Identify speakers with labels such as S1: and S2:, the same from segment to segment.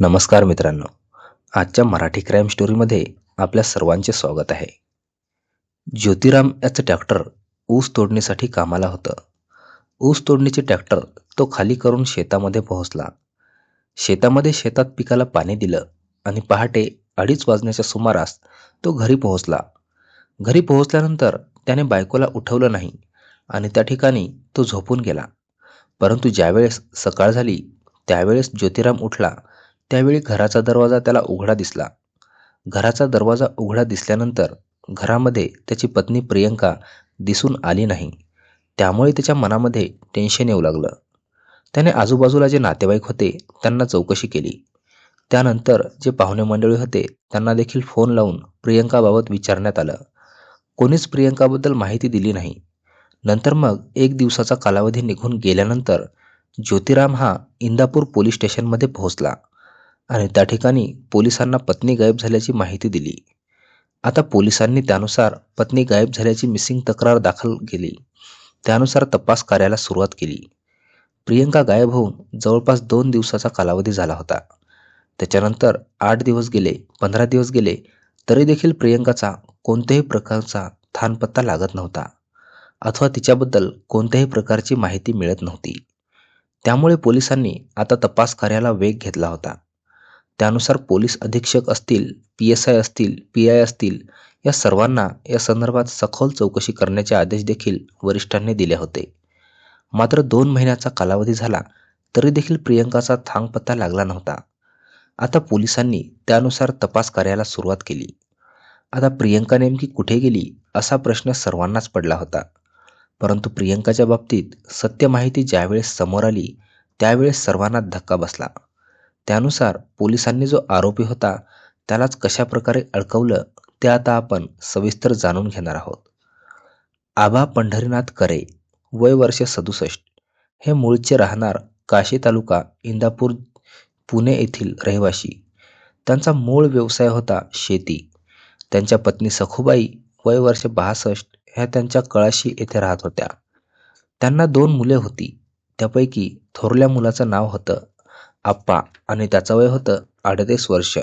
S1: नमस्कार मित्रांनो. आजच्या मराठी क्राईम स्टोरीमध्ये आपल्या सर्वांचे स्वागत आहे. ज्योतिराम याचं ट्रॅक्टर ऊस तोडणीसाठी कामाला होतं. ऊस तोडणीचे ट्रॅक्टर तो खाली करून शेतामध्ये पोहोचला. शेतामध्ये शेतात पिकाला पाणी दिलं आणि पहाटे अडीच वाजण्याच्या सुमारास तो घरी पोहोचला. घरी पोहोचल्यानंतर त्याने बायकोला उठवलं नाही आणि त्या ठिकाणी तो झोपून गेला. परंतु ज्यावेळेस सकाळ झाली त्यावेळेस ज्योतिराम उठला त्यावेळी घराचा दरवाजा त्याला उघडा दिसला. घराचा दरवाजा उघडा दिसल्यानंतर घरामध्ये त्याची पत्नी प्रियंका दिसून आली नाही. त्यामुळे त्याच्या मनामध्ये टेन्शन येऊ लागलं. त्याने आजूबाजूला जे नातेवाईक होते त्यांना चौकशी केली. त्यानंतर जे पाहुणे मंडळी होते त्यांना देखील फोन लावून प्रियंकाबाबत विचारण्यात आलं. कोणीच प्रियंकाबद्दल माहिती दिली नाही. नंतर मग एक दिवसाचा कालावधी निघून गेल्यानंतर ज्योतिराम हा इंदापूर पोलीस स्टेशनमध्ये पोहोचला. आणि त्या ठिकाणी पोलिसांना पत्नी गायब झाल्याची माहिती दिली. आता पोलिसांनी त्यानुसार पत्नी गायब झाल्याची मिसिंग तक्रार दाखल केली. त्यानुसार तपास कार्याला सुरुवात केली. प्रियंका गायब होऊन जवळपास दोन दिवसाचा कालावधी झाला होता. त्याच्यानंतर आठ दिवस गेले पंधरा दिवस गेले तरी देखील प्रियंकाचा कोणत्याही प्रकारचा थानपत्ता लागत नव्हता. अथवा तिच्याबद्दल कोणत्याही प्रकारची माहिती मिळत नव्हती. त्यामुळे पोलिसांनी आता तपास कार्याला वेग घेतला होता. त्यानुसार पोलीस अधीक्षक असतील पी एस आय असतील पी आय असतील या सर्वांना या संदर्भात सखोल चौकशी करण्याचे आदेश देखील वरिष्ठांनी दिले होते. मात्र दोन महिन्याचा कालावधी झाला तरी देखील प्रियंकाचा थांगपत्ता लागला नव्हता. आता पोलिसांनी त्यानुसार तपास कार्याला सुरुवात केली. आता प्रियंका नेमकी कुठे गेली असा प्रश्न सर्वांनाच पडला होता. परंतु प्रियंकाच्या बाबतीत सत्य माहिती ज्यावेळेस समोर आली त्यावेळेस सर्वांना धक्का बसला. त्यानुसार पोलिसांनी जो आरोपी होता त्यालाच कशा प्रकारे अडकवलं ते आता आपण सविस्तर जाणून घेणार आहोत. आबा पंढरीनाथ करे वय वर्ष सदुसष्ट. हे मूळचे राहणार काशी तालुका इंदापूर पुणे येथील रहिवाशी. त्यांचा मूळ व्यवसाय होता शेती. त्यांच्या पत्नी सखुबाई वय वर्ष बासष्ट ह्या त्यांच्या कळाशी येथे राहत होत्या. त्यांना दोन मुले होती. त्यापैकी थोरल्या मुलाचं नाव होतं आप्पा आणि त्याचं वय होतं अडतीस वर्ष.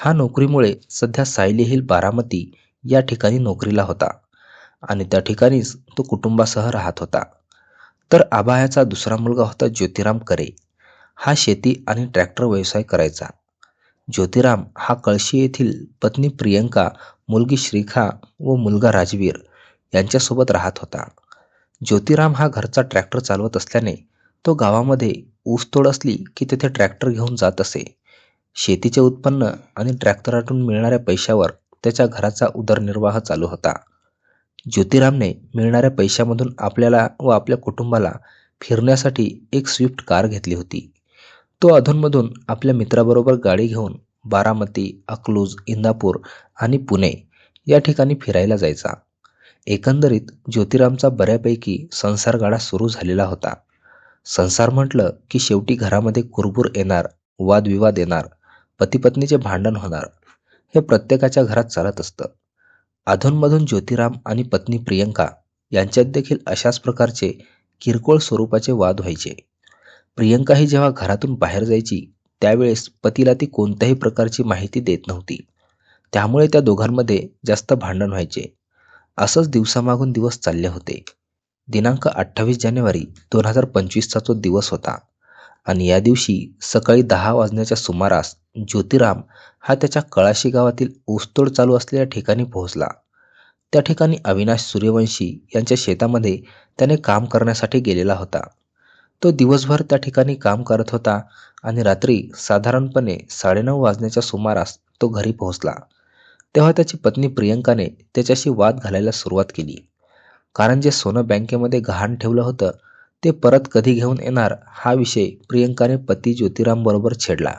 S1: हा नोकरीमुळे सध्या सायली हिल बारामती या ठिकाणी नोकरीला होता आणि त्या ठिकाणीच तो कुटुंबासह राहत होता. तर आबायाचा दुसरा मुलगा होता ज्योतिराम करे. हा शेती आणि ट्रॅक्टर व्यवसाय करायचा. ज्योतिराम हा कळशी येथील पत्नी प्रियंका मुलगी श्रीखा व मुलगा राजवीर यांच्यासोबत राहत होता. ज्योतिराम हा घरचा ट्रॅक्टर चालवत असल्याने तो गावामध्ये ऊसतोड असली की तेथे ट्रॅक्टर घेऊन जात असे. शेतीचे उत्पन्न आणि ट्रॅक्टरातून मिळणाऱ्या पैशावर त्याच्या घराचा उदरनिर्वाह चालू होता. ज्योतिरामने मिळणाऱ्या पैशामधून आपल्याला व आपल्या कुटुंबाला फिरण्यासाठी एक स्विफ्ट कार घेतली होती. तो अधूनमधून आपल्या मित्राबरोबर गाडी घेऊन बारामती अकलूज इंदापूर आणि पुणे या ठिकाणी फिरायला जायचा. एकंदरीत ज्योतिरामचा बऱ्यापैकी संसारगाडा सुरू झालेला होता. संसार म्हटलं की शेवटी घरामध्ये कुरबुर येणार वादविवाद येणार पतीपत्नीचे भांडण होणार. हे प्रत्येकाच्या घरात चालत असतं. अधूनमधून ज्योतिराम आणि पत्नी प्रियंका यांच्यात देखील अशाच प्रकारचे किरकोळ स्वरूपाचे वाद व्हायचे. प्रियंका ही जेव्हा घरातून बाहेर जायची त्यावेळेस पतीला ती कोणत्याही प्रकारची माहिती देत नव्हती. त्यामुळे त्या दोघांमध्ये जास्त भांडण व्हायचे. असंच दिवसामागून दिवस चालले होते. दिनांक अठ्ठावीस जानेवारी दोन हजार पंचवीसचा तो दिवस होता. आणि या दिवशी सकाळी दहा वाजण्याच्या सुमारास ज्योतिराम हा त्याच्या कळाशी गावातील ऊसतोड चालू असलेल्या ठिकाणी पोहोचला. त्या ठिकाणी अविनाश सूर्यवंशी यांच्या शेतामध्ये त्याने काम करण्यासाठी गेलेला होता. तो दिवसभर त्या ठिकाणी काम करत होता आणि रात्री साधारणपणे साडेनऊ वाजण्याच्या सुमारास तो घरी पोहोचला. तेव्हा त्याची पत्नी प्रियंकाने त्याच्याशी वाद घालायला सुरुवात केली. कारण जे सोनं बँकेमध्ये गहाण ठेवलं होतं ते परत कधी घेऊन येणार हा विषय प्रियंकाने पती ज्योतिरामबरोबर छेडला.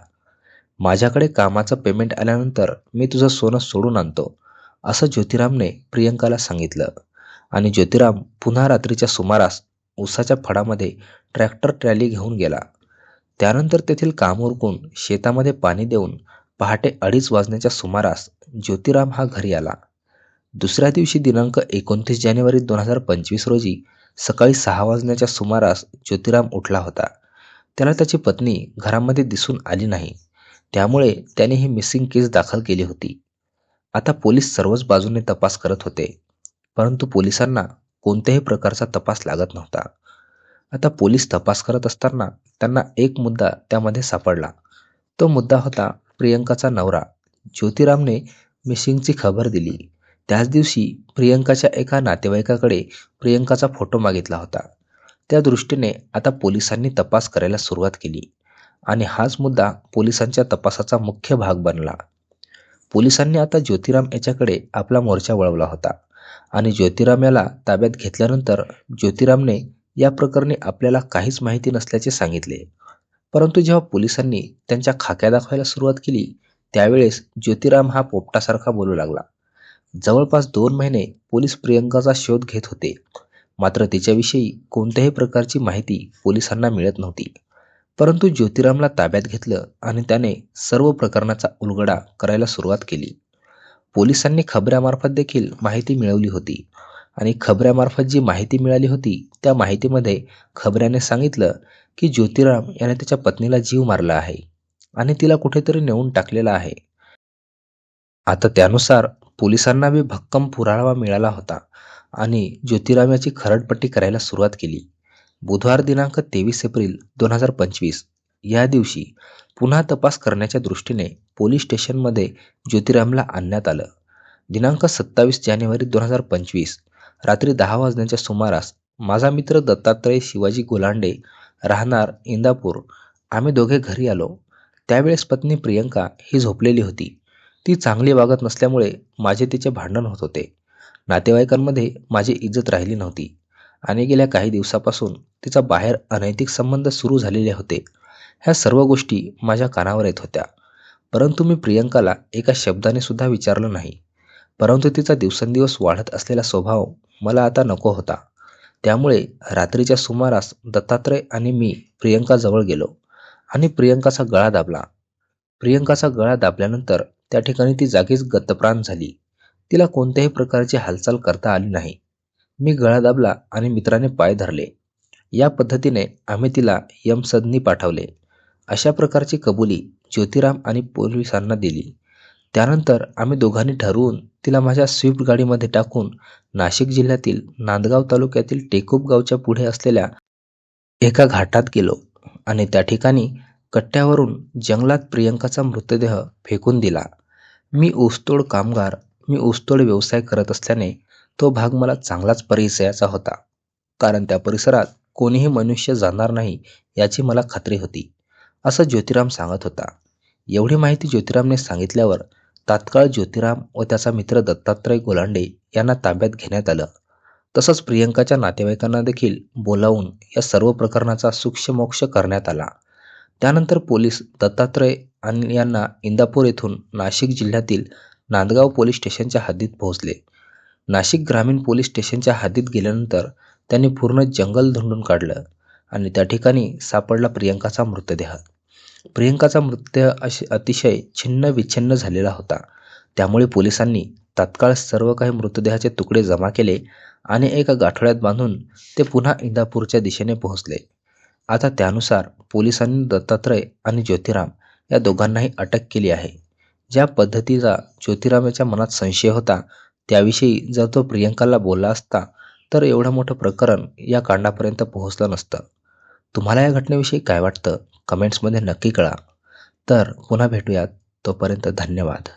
S1: माझ्याकडे कामाचं पेमेंट आल्यानंतर मी तुझं सोनं सोडून आणतो असं ज्योतिरामने प्रियंकाला सांगितलं. आणि ज्योतिराम पुन्हा रात्रीच्या सुमारास उसाच्या फडामध्ये ट्रॅक्टर ट्रॅली घेऊन गेला. त्यानंतर तेथील काम उरकून शेतामध्ये पाणी देऊन पहाटे अडीच वाजण्याच्या सुमारास ज्योतिराम हा घरी आला. दुसऱ्या दिवशी दिनांक एकोणतीस जानेवारी दोन हजार पंचवीस रोजी सकाळी सहा वाजण्याच्या सुमारास ज्योतिराम उठला होता. त्याला त्याची पत्नी घरामध्ये दिसून आली नाही. त्यामुळे त्याने ही मिसिंग केस दाखल केली होती. आता पोलीस सर्वच बाजूने तपास करत होते. परंतु पोलिसांना कोणत्याही प्रकारचा तपास लागत नव्हता. आता पोलीस तपास करत असताना त्यांना एक मुद्दा त्यामध्ये सापडला. तो मुद्दा होता प्रियंकाचा नवरा. ज्योतिरामने मिसिंगची खबर दिली. त्याच दिवशी प्रियंकाच्या एका नातेवाईकाकडे प्रियंकाचा फोटो मागितला होता. त्या दृष्टीने आता पोलिसांनी तपास करायला सुरुवात केली आणि हाच मुद्दा पोलिसांच्या तपासाचा मुख्य भाग बनला. पोलिसांनी आता ज्योतिराम याच्याकडे आपला मोर्चा वळवला होता आणि ज्योतिराम याला ताब्यात घेतल्यानंतर ज्योतिरामने या प्रकरणी आपल्याला काहीच माहिती नसल्याचे सांगितले. परंतु जेव्हा पोलिसांनी त्यांच्या खाक्या दाखवायला सुरुवात केली त्यावेळेस ज्योतिराम हा पोपटासारखा बोलू लागला. जवळपास दोन महिने पोलीस प्रियंकाचा शोध घेत होते. मात्र तिच्याविषयी कोणत्याही प्रकारची माहिती पोलिसांना मिळत नव्हती. परंतु ज्योतिरामला ताब्यात घेतलं आणि त्याने सर्व प्रकरणाचा उलगडा करायला सुरुवात केली. पोलिसांनी खबऱ्यामार्फत देखील माहिती मिळवली होती आणि खबऱ्यामार्फत जी माहिती मिळाली होती त्या माहितीमध्ये खबऱ्याने सांगितलं की ज्योतिराम याने त्याच्या पत्नीला जीव मारला आहे आणि तिला कुठेतरी नेऊन टाकलेला आहे. आता त्यानुसार पोलिसांना बी भक्कम पुरावा मिळाला होता आणि ज्योतिराम याची खरडपट्टी करायला सुरुवात केली. बुधवार दिनांक तेवीस एप्रिल दोन हजार पंचवीस या दिवशी पुन्हा तपास करण्याच्या दृष्टीने पोलीस स्टेशनमध्ये ज्योतिरामला आणण्यात आलं. दिनांक सत्तावीस जानेवारी दोन हजार पंचवीस रात्री दहा वाजण्याच्या सुमारास माझा मित्र दत्तात्रय शिवाजी गोलांडे राहणार इंदापूर आम्ही दोघे घरी आलो. त्यावेळेस पत्नी प्रियंका ही झोपलेली होती. ती चांगली वागत नसल्यामुळे माझे तिचे भांडण होत होते. नातेवाईकांमध्ये माझी इज्जत राहिली नव्हती. आणि गेल्या काही दिवसापासून तिचा बाहेर अनैतिक संबंध सुरू झालेले होते. ह्या सर्व गोष्टी माझ्या कानावर येत होत्या. परंतु मी प्रियंकाला एका शब्दाने सुद्धा विचारलं नाही. परंतु तिचा दिवसेंदिवस वाढत असलेला स्वभाव मला आता नको होता. त्यामुळे रात्रीच्या सुमारास दत्तात्रय आणि मी प्रियंकाजवळ गेलो आणि प्रियंकाचा गळा दाबला. प्रियंकाचा गळा दाबल्यानंतर त्या ठिकाणी ती जागीच गतप्राण झाली. तिला कोणत्याही प्रकारची हालचाल करता आली नाही. मी गळा दाबला आणि मित्राने पाय धरले. या पद्धतीने आम्ही तिला यमसदनी पाठवले. अशा प्रकारची कबुली ज्योतिराम आणि पोलिसांना दिली. त्यानंतर आम्ही दोघांनी ठरवून तिला माझ्या स्विफ्ट गाडीमध्ये टाकून नाशिक जिल्ह्यातील नांदगाव तालुक्यातील टेकूप गावच्या पुढे असलेल्या एका घाटात गेलो आणि त्या ठिकाणी कट्ट्यावरून जंगलात प्रियंकाचा मृतदेह फेकून दिला. मी ऊसतोड कामगार मी ऊसतोड व्यवसाय करत असल्याने तो भाग मला चांगलाच परिचयाचा होता. कारण त्या परिसरात कोणीही मनुष्य जाणार नाही याची मला खात्री होती असं ज्योतिराम सांगत होता. एवढी माहिती ज्योतिरामने सांगितल्यावर तात्काळ ज्योतिराम व त्याचा मित्र दत्तात्रय गोलांडे यांना ताब्यात घेण्यात आलं. तसंच प्रियंकाच्या नातेवाईकांना देखील बोलावून या सर्व प्रकरणाचा सूक्ष्मोक्ष करण्यात आला. त्यानंतर पोलीस दत्तात्रय आणि यांना इंदापूर येथून नाशिक जिल्ह्यातील नांदगाव पोलीस स्टेशनच्या हद्दीत पोहोचले. नाशिक ग्रामीण पोलीस स्टेशनच्या हद्दीत गेल्यानंतर त्यांनी पूर्ण जंगल धुंडून काढलं आणि त्या ठिकाणी सापडला प्रियंकाचा मृतदेह. प्रियंकाचा मृतदेह अशी अतिशय छिन्न विच्छिन्न झालेला होता. त्यामुळे पोलिसांनी तात्काळ सर्व काही मृतदेहाचे तुकडे जमा केले आणि एका गाठोड्यात बांधून ते पुन्हा इंदापूरच्या दिशेने पोहोचले. आता त्यानुसार पोलिसांनी दत्तात्रय आणि ज्योतिराम या दोघांनाही अटक केली आहे. ज्या पद्धतीचा ज्योतिराम याच्या मनात संशय होता त्याविषयी जर तो प्रियंकाला बोलला असता तर एवढं मोठं प्रकरण या कांडापर्यंत पोहोचलं नसतं. तुम्हाला या घटनेविषयी काय वाटतं? कमेंट्समध्ये नक्की कळा. तर पुन्हा भेटूयात. तोपर्यंत धन्यवाद.